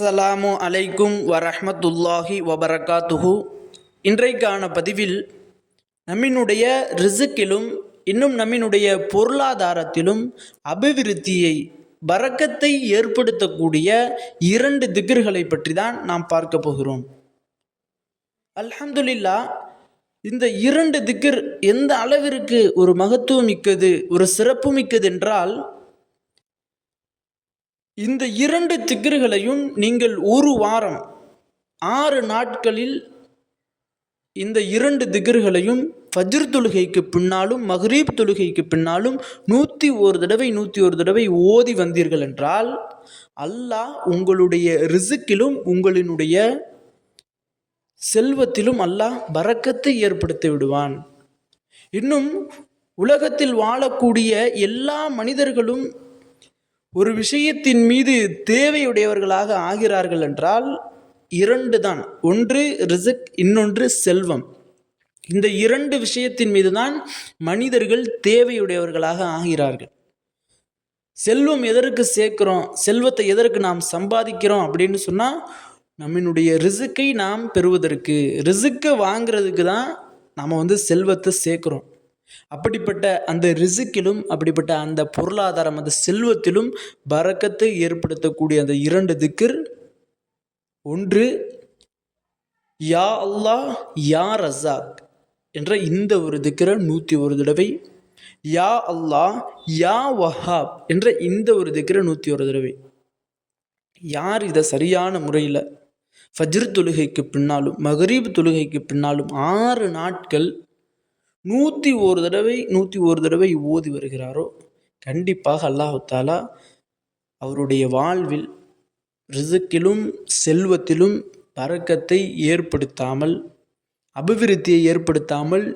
அஸ்ஸலாமு அலைக்கும் வரஹமத்துல்லாஹி வபரகாத்துஹு. இன்றைக்கான பதிவில் நம்மினுடைய ரிசுக்கிலும் இன்னும் நம்மினுடைய பொருளாதாரத்திலும் அபிவிருத்தியை வரக்கத்தை ஏற்படுத்தக்கூடிய இரண்டு திகர்களை பற்றி தான் நாம் பார்க்க போகிறோம். அல்ஹம்துலில்லா இந்த இரண்டு திக்ர் எந்த அளவிற்கு ஒரு மகத்துவம் மிக்கது ஒரு சிறப்பு மிக்கது என்றால் இந்த இரண்டு திக்ருகளையும் நீங்கள் ஒரு வாரம் ஆறு நாட்களில் இந்த இரண்டு திக்ருகளையும் ஃபஜ்ர் தொழுகைக்கு பின்னாலும் மஹ்ரீப் தொழுகைக்கு பின்னாலும் நூற்றி ஒரு தடவை நூற்றி ஒரு தடவை ஓதி வந்தீர்கள் என்றால் அல்லாஹ் உங்களுடைய ரிசுக்கிலும் உங்களினுடைய செல்வத்திலும் அல்லாஹ் பறக்கத்தை ஏற்படுத்தி விடுவான். இன்னும் உலகத்தில் வாழக்கூடிய எல்லா மனிதர்களும் ஒரு விஷயத்தின் மீது தேவையுடையவர்களாக ஆகிறார்கள் என்றால் இரண்டு தான். ஒன்று ரிசக் இன்னொன்று செல்வம். இந்த இரண்டு விஷயத்தின் மீது தான் மனிதர்கள் தேவையுடையவர்களாக ஆகிறார்கள். செல்வம் எதற்கு சேர்க்கிறோம்? செல்வத்தை எதற்கு நாம் சம்பாதிக்கிறோம் அப்படின்னு சொன்னால் நம்மினுடைய ரிசுக்கை நாம் பெறுவதற்கு. ரிசுக்கை வாங்குறதுக்கு தான் நாம் வந்து செல்வத்தை சேர்க்குறோம். அப்படிப்பட்ட அந்த ரிசுக்கிலும் அப்படிப்பட்ட அந்த பொருளாதாரம் அந்த செல்வத்திலும் பறக்கத்தை ஏற்படுத்தக்கூடிய அந்த இரண்டு திக்ர். ஒன்று யா அல்லாஹ் யா ரசாக் என்ற இந்த ஒரு திக்கிற நூற்றி ஒரு தடவை. யா அல்லாஹ் யா வஹாப் என்ற இந்த ஒரு திக்கிற நூற்றி ஒரு தடவை. யார் இதை சரியான முறையில்? ஃபஜ்ர் தொழுகைக்கு பின்னாலும் மகரீப் தொழுகைக்கு பின்னாலும் ஆறு நாட்கள் நூற்றி ஒரு தடவை நூற்றி ஒரு தடவை ஓதி வருகிறாரோ? கண்டிப்பாக அல்லாஹாலா அவருடைய வாழ்வில் ரிசுக்கிலும் செல்வத்திலும் பறக்கத்தை ஏற்படுத்தாமல் அபிவிருத்தியை ஏற்படுத்தாமல்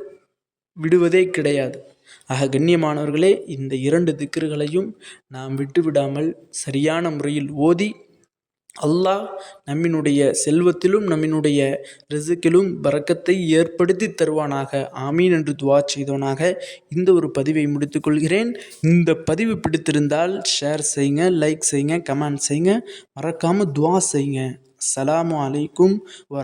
விடுவதே கிடையாது. ஆக கண்ணியமானவர்களே இந்த இரண்டு திக்கர்களையும் நாம் விட்டுவிடாமல் சரியான முறையில் ஓதி அல்லாஹ் நம்மினுடைய செல்வத்திலும் நம்மினுடைய ரிசுக்கிலும் பறக்கத்தை ஏற்படுத்தி தருவானாக. ஆமீன் என்று துவா செய்தவனாக இந்த ஒரு பதிவை முடித்துக்கொள்கிறேன் இந்த பதிவு பிடித்திருந்தால் ஷேர் செய்யுங்க லைக் செய்யுங்க கமெண்ட் செய்யுங்க. மறக்காமல் துவா செய்யுங்க. அஸ்ஸலாமு அலைக்கும் வர